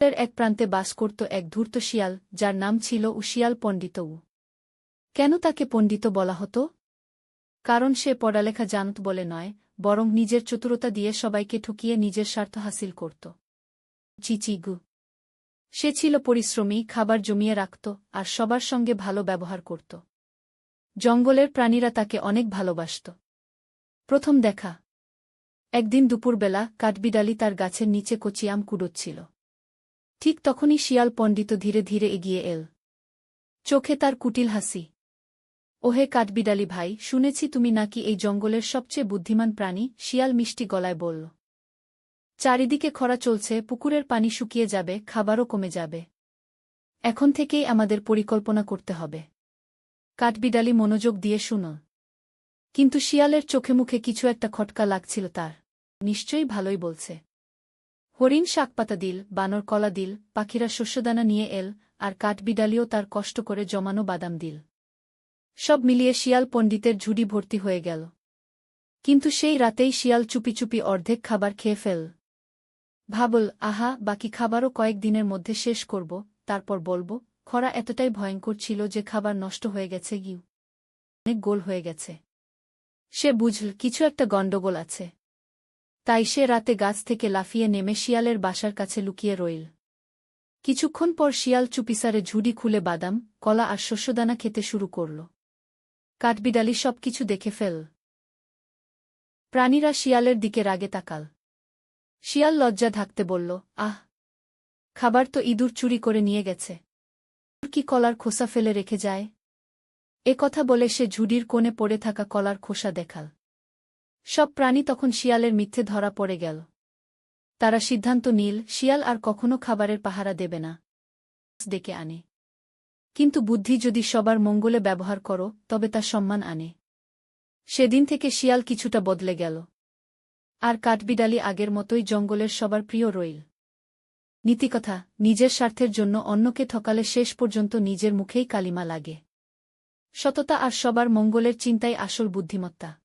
এর এক প্রান্তে বাস করত এক ধূর্ত শিয়াল, যার নাম ছিল উশিয়াল পণ্ডিতউ। কেন তাকে পণ্ডিত বলা হতো? কারণ সে পড়ালেখা জানত বলে নয়, বরং নিজের চতুরতা দিয়ে সবাইকে ঠকিয়ে নিজের স্বার্থ হাসিল করত। চিচিগু সে ছিল পরিশ্রমী, খাবার জমিয়ে রাখত, আর সবার সঙ্গে ভালো ব্যবহার করত। জঙ্গলের প্রাণীরা তাকে অনেক ভালোবাসত। প্রথম দেখা। একদিন দুপুরবেলা কাঠবিড়ালি তার গাছের নিচে কচি আম কুড়োচ্ছিল। ঠিক তখনই শিয়াল পণ্ডিত ধীরে ধীরে এগিয়ে এল। চোখে তার কুটিল হাসি। ওহে কাঠবিড়ালি ভাই, শুনেছি তুমি নাকি এই জঙ্গলের সবচেয়ে বুদ্ধিমান প্রাণী, শিয়াল মিষ্টি গলায় বলল। চারিদিকে খরা চলছে, পুকুরের পানি শুকিয়ে যাবে, খাবারও কমে যাবে। এখন থেকেই আমাদের পরিকল্পনা করতে হবে। কাঠবিড়ালি মনোযোগ দিয়ে শুন। কিন্তু শিয়ালের চোখে মুখে কিছু একটা খটকা লাগছিল তার। নিশ্চয়ই ভালোই বলছে। হরিণ শাকপাতা দিল, বানর কলা দিল, পাখিরা শস্যদানা নিয়ে এল, আর কাঠবিড়ালিও তার কষ্ট করে জমানো বাদাম দিল। সব মিলিয়ে শিয়াল পণ্ডিতের ঝুড়ি ভর্তি হয়ে গেল। কিন্তু সেই রাতেই শিয়াল চুপি চুপি অর্ধেক খাবার খেয়ে ফেল। ভাবল, আহা, বাকি খাবারও কয়েক দিনের মধ্যে শেষ করব, তারপর বলব, খরা এতটাই ভয়ঙ্কর ছিল যে খাবার নষ্ট হয়ে গেছে গিউ। অনেক গোল হয়ে গেছে। সে বুঝল, কিছু একটা গণ্ডগোল আছে। তাই সে রাতে গাছ থেকে লাফিয়ে নেমে শিয়ালের বাসার কাছে লুকিয়ে রইল। কিছুক্ষণ পর শিয়াল চুপিসারে ঝুড়ি খুলে বাদাম, কলা আর শস্যদানা খেতে শুরু করল। কাঠবিড়ালি সব কিছু দেখে ফেল। প্রাণীরা শিয়ালের দিকে রাগে তাকাল। শিয়াল লজ্জা ঢাকতে বলল, আহ, খাবার তো ইঁদুর চুরি করে নিয়ে গেছে। কি কলার খোসা ফেলে রেখে যায়? এ কথা বলে সে ঝুড়ির কোণে পড়ে থাকা কলার খোসা দেখাল। সব প্রাণী তখন শিয়ালের মিথ্যে ধরা পড়ে গেল। তারা সিদ্ধান্ত নীল, শিয়াল আর কখনো খাবারের পাহারা দেবে না। ডেকে আনে। কিন্তু বুদ্ধি যদি সবার মঙ্গলে ব্যবহার করো, তবে তা সম্মান আনে। সেদিন থেকে শিয়াল কিছুটা বদলে গেল। আর কাঠবিড়ালি আগের মতোই জঙ্গলের সবার প্রিয় রইল। নীতিকথা, নিজের স্বার্থের জন্য অন্যকে ঠকালে শেষ পর্যন্ত নিজের মুখেই কালিমা লাগে। সততা আর সবার মঙ্গলের চিন্তাই আসল বুদ্ধিমত্তা।